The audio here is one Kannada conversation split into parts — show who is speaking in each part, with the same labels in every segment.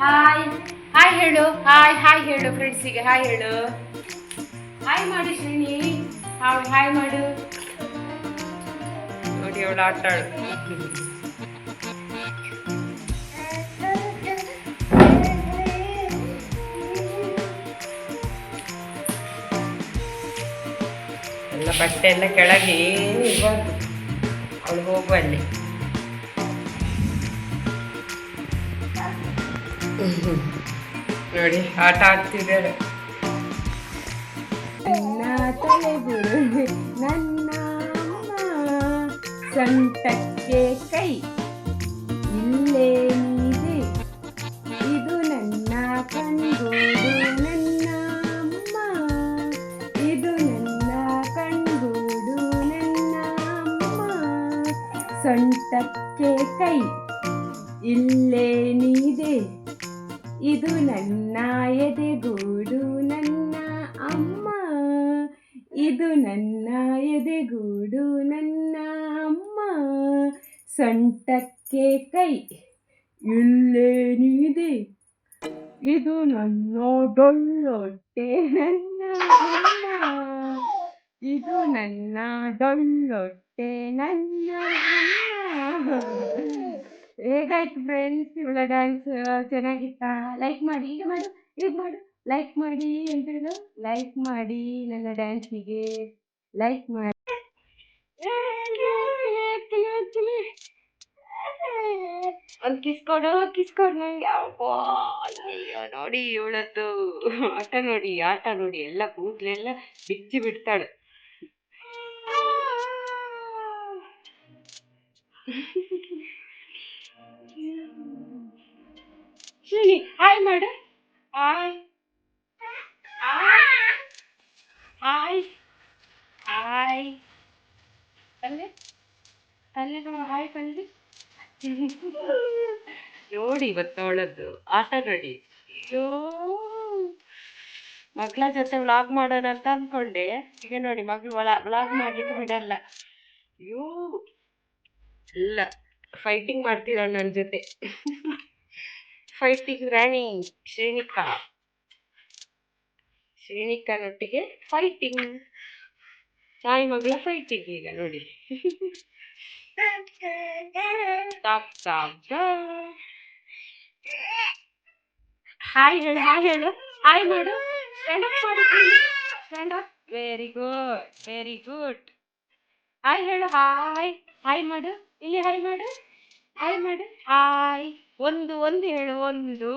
Speaker 1: ಹಾಯ್ ಹಾಯ್ ಹೇಳು. ಹಾಯ್ ಹಾಯ್ ಹೇಳು ಫ್ರೆಂಡ್ಸಿಗೆ ಹಾಯ್ ಹೇಳು. ಹಾಯ್ ಮಾಡು ಶ್ರೇಣಿ ಹಾಯ್ ಹಾಯ್ ಮಾಡು. ನೋಡಿ ಅವಳು ಆಟ ಎಲ್ಲ ಬಟ್ಟೆ ಎಲ್ಲ ಕೆಳಗೆ ಏನು ಇರ್ಬಾರ್ದು ಅವಳು ಹೋಗುವಲ್ಲಿ ನೋಡಿ, ಆಟ ಆಡ್ತಿದ್ದಾರೆ. ನನ್ನ ಸಂತಕ್ಕೆ ಕೈ. ಇಲ್ಲೇ ನೀದೆ ಇದು ನನ್ನ ಕಣ್ಗೋಡು ನನ್ನ ಅಮ್ಮ. ಇದು ನನ್ನ ಕಣ್ಗೂಡು ನನ್ನ ಅಮ್ಮ. ಸೊಂಟಕ್ಕೆ ಕೈ. ಇಲ್ಲೇ ನೀದೆ ಇದು ನನ್ನ ಎದೆಗೂಡು ನನ್ನ ಅಮ್ಮ. ಇದು ನನ್ನ ಎದೆಗೂಡು ನನ್ನ ಅಮ್ಮ. ಸೊಂಟಕ್ಕೆ ಕೈ ಇಲ್ಲೇ ನೀದೆ ಇದು ನನ್ನ ಡೊಳ್ಳೊಟ್ಟೆ, ನನ್ನ ಅಮ್ಮ. ಇದು ನನ್ನ ಡೊಳ್ಳೊಟ್ಟೆ, ನನ್ನ ಅಮ್ಮ. ಹೇಗಾಯ್ತು ಫ್ರೆಂಡ್ಸ್ ಇವಳ ಡ್ಯಾನ್ಸ್ ಚೆನ್ನಾಗಿತ್ತಾ? ಲೈಕ್ ಮಾಡಿ, ಈಗ ಮಾಡು ಈಗ ಮಾಡು. ಲೈಕ್ ಮಾಡಿ ಅಂತ ಹೇಳು. ಲೈಕ್ ಮಾಡಿ ನನ್ನ ಡ್ಯಾನ್ಸಿಗೆ ಲೈಕ್ ಮಾಡಿ. ಒಂದು ಕಿಸ್ಕೊಡು ಕಿಸ್ಕೊಡು ನಂಗೆ. ಅಯ್ಯೋ ನೋಡಿ ಇವಳದ್ದು. ಆಟ ನೋಡಿ ಆಟ ನೋಡಿ. ಎಲ್ಲ ಕೂದಲೆಲ್ಲ ಬಿಚ್ಚಿ ಬಿಡ್ತಾಳೆ. ಸರಿ ಹಾಯ್ ಮಾಡು ಹಾಯ್ ಹಾಯ್ ಹಾಯ್ ಅಲ್ಲೇ ಅಲ್ಲೇ ನೋಡು ಹಾಯ್ ಬಂದು ನೋಡಿ ಇವತ್ತು ಅವಳದ್ದು ಆಟ ನೋಡಿ. ಅಯ್ಯೋ. ಮಗಳ ಜೊತೆ ವ್ಲಾಗ್ ಮಾಡೋಣ ಅಂತ ಅಂದ್ಕೊಂಡೆ ಈಗ ನೋಡಿ ಮಗಳು ವ್ಲಾಗ್ ಮಾಡ್ಲಿಕ್ಕೆ ಬಿಡಲ್ಲ. ಅಯ್ಯೋ. ಇಲ್ಲ ಫೈಟಿಂಗ್ ಮಾಡ್ತಿದ್ದಾಳೆ ನನ್ನ ಜೊತೆ. ಫೈಟಿಂಗ್ ರಾಣಿ, ಶ್ರೀನಿಕಾ, ಶ್ರೀನಿಕಾನೊಟ್ಟಿಗೆ ಫೈಟಿಂಗ್ ತಾಯಿ ಮಗಳ ಫೈಟಿಂಗ್ ಈಗ ನೋಡಿ. ಟಾಪ್ ಟಾಪ್ ಹಾಯ್ ಹೇಳು ಹಾಯ್ ಹೇಳು. ಹಾಯ್ ಮಾಡು. ಸ್ಟ್ಯಾಂಡ್ ಅಪ್ ಮಾಡು stand up very good very good hi ಹೇಳು ಹಾಯ್ ಹಾಯ್ ಮಾಡು. ಇಲ್ಲಿ ಹಾಯ್ ಮಾಡು. ಹಾಯ್ ಮಾಡು ಹಾಯ್ ಒಂದು ಒಂದು ಹೇಳು, ಒಂದು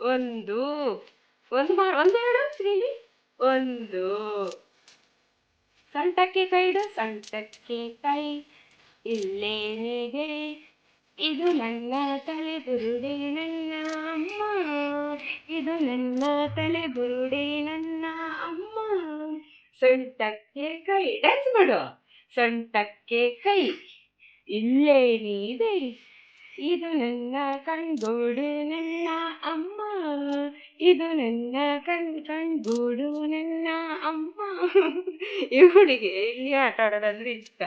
Speaker 1: ಒಂದು. ಒಂದು ಮಾಡಿ, ಒಂದು ಹೇಳು, ಶ್ರೀ. ಒಂದು. ಸಂಟಕ್ಕೆ ಕೈ ಇಡು, ಸೊಂಟಕ್ಕೆ ಕೈ. ಇಲ್ಲೇ ಇದು. ನನ್ನ ತಲೆ ಬುರುಡೆ ನನ್ನ ಅಮ್ಮ. ಇದು ನನ್ನ ತಲೆ ಬುರುಡೆ ನನ್ನ ಅಮ್ಮ. ಸೊಂಟಕ್ಕೆ ಕೈ. ಡ್ಯಾನ್ಸ್ ಮಾಡು. ಸೊಂಟಕ್ಕೆ ಕೈ. ಇಲ್ಲೇ ನೀದೆ ಇದು ನನ್ನ ಕಣ್ಗೂಡು ನನ್ನ ಅಮ್ಮ ಇದು ನನ್ನ ಕಣ್ ಕಣ್ಗೂಡು ನನ್ನ ಅಮ್ಮ ಇವಳಿಗೆ ಇಲ್ಲಿ ಆಟ ಆಡೋದಂದ್ರೆ ಇಷ್ಟ